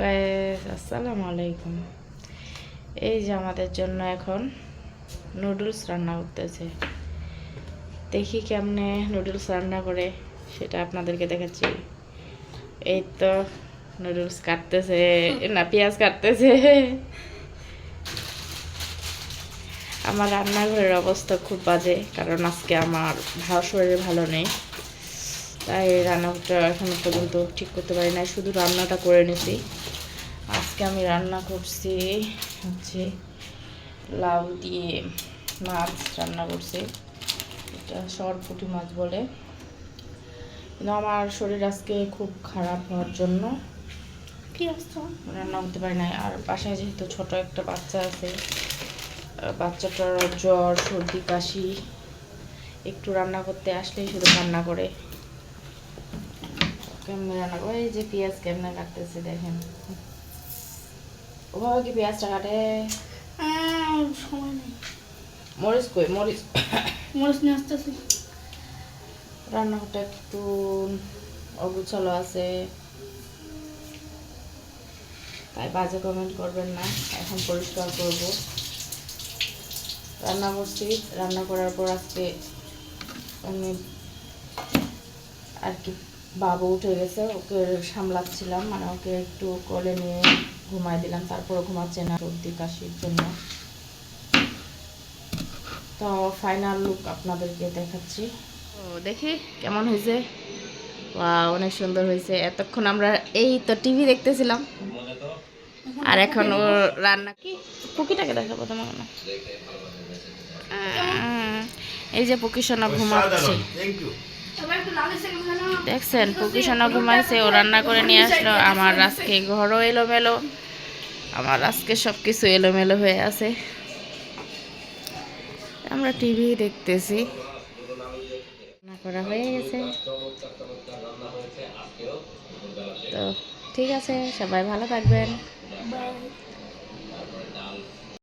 Guys আসসালামু আলাইকুম। এই যে আমাদের জন্য এখন নুডলস রান্না করতেছে দেখি কেমনে নুডলস রান্না করে, সেটা আপনাদেরকে দেখাচ্ছি। এই তো নুডলস কাটতেছে, না, পেঁয়াজ কাটতেছে। আমার রান্নাঘরের অবস্থা খুব বাজে, কারণ আজকে আমার ভালো শরীর ভালো নেই। তাই রান্নাটা এখনও পর্যন্ত ঠিক করতে পারি না শুধু রান্নাটা করে নিছি। আজকে আমি রান্না করছি হচ্ছে লাউ দিয়ে মাছ রান্না করছি। এটা সরপুটি মাছ বলে। কিন্তু আমার শরীর আজকে খুব খারাপ হওয়ার জন্য। কি আসতো রান্না করতে পারি না আর বাসায় যেহেতু ছোট একটা বাচ্চা আছে বাচ্চাটার জ্বর, সর্দি, কাশি, একটু রান্না করতে আসলেই শুধু রান্না করে। কেমনে রান্না করে এই যে পেঁয়াজ কেমনে কাটতেছে দেখেন। ওভাবে কি পেঁয়াজটা কাটে সময় নেই। মরিচ কই? মরিচ। মরিচ নিয়ে আসতেছি। রান্নাঘরটা একটু অগুছালো আছে। তাই বাজে কমেন্ট করবেন না। এখন পরিষ্কার করব। রান্না করছি। রান্না করার পর আজকে আমি আর কি বাবু উঠে গেছে। ওকে সামলাচ্ছিলাম। মানে ওকে একটু কোলে নিয়ে ঘুমাই দিলাম তারপর ঘুমাচ্ছে না সর্দি কাশির জন্য। তো ফাইনাল লুক আপনাদেরকে দেখাচ্ছি। ও দেখি কেমন হয়েছে? ওয়াও অনেক সুন্দর হয়েছে। এতক্ষণ আমরা এই তো টিভি দেখতেছিলাম। আর এখন ও রান্না কি? পুকিটাকে দেখাবো তোমার না? এই যে পুকিসোনা ঘুমাচ্ছে। দেখছেন পুকিসোনা ঘুমাইছে, ও রান্না করে নিয়ে আসলো। আমার আজকে ঘরও এলোমেলো। আমার আজকে সব কিছু এলোমেলো হয়ে আছে। আমরা টিভি দেখতেছি। রান্না করা হয়ে গেছে। তো ঠিক আছে, সবাই ভালো থাকবেন।